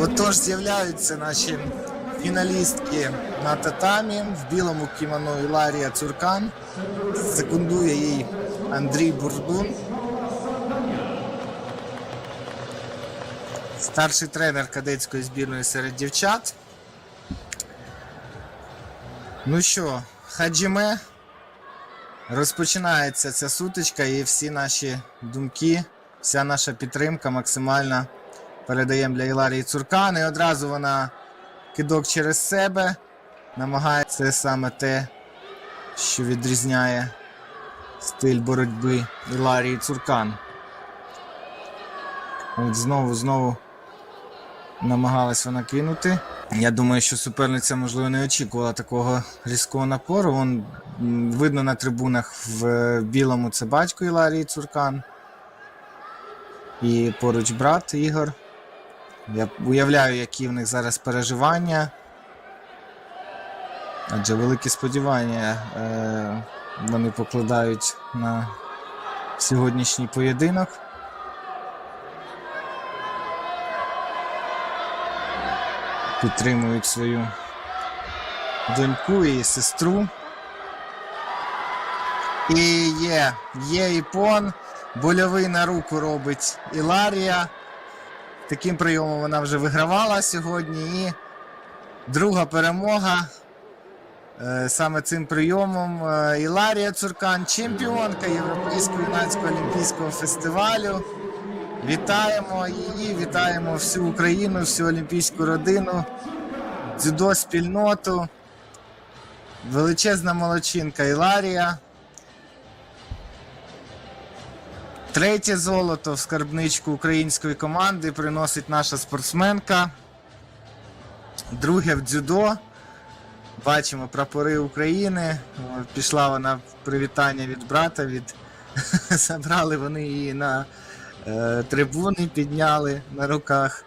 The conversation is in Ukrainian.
Отож, з'являються наші фіналістки на татамі в білому кімоно Іларія Цуркан. Секундує їй Андрій Бурдун. Старший тренер кадетської збірної серед дівчат. Ну що, хаджіме. Розпочинається ця сутичка і всі наші думки, вся наша підтримка максимальна передаємо для Іларії Цуркан. І одразу вона кидок через себе. Намагається саме те, що відрізняє стиль боротьби Іларії Цуркан. От знову, знову намагалась вона кинути. Я думаю, що суперниця, можливо, не очікувала такого різкого напору. Вон видно на трибунах в білому це батько Іларії Цуркан. І поруч брат Ігор. Я уявляю, які в них зараз переживання. Адже великі сподівання е, вони покладають на сьогоднішній поєдинок. Підтримують свою доньку і сестру. І є, є іпон. Больовий на руку робить Іларія. Таким прийомом вона вже вигравала сьогодні. І друга перемога. Е, Саме цим прийомом е, Іларія Цуркан, чемпіонка Європейського юнацького олімпійського фестивалю. Вітаємо її, вітаємо всю Україну, всю олімпійську родину, дзюдо спільноту. Величезна молодчинка Іларія. Третє золото в скарбничку української команди приносить наша спортсменка. Друге в дзюдо. Бачимо прапори України. Пішла вона в привітання від брата. Від... Забрали вони її на е, трибуни, підняли на руках.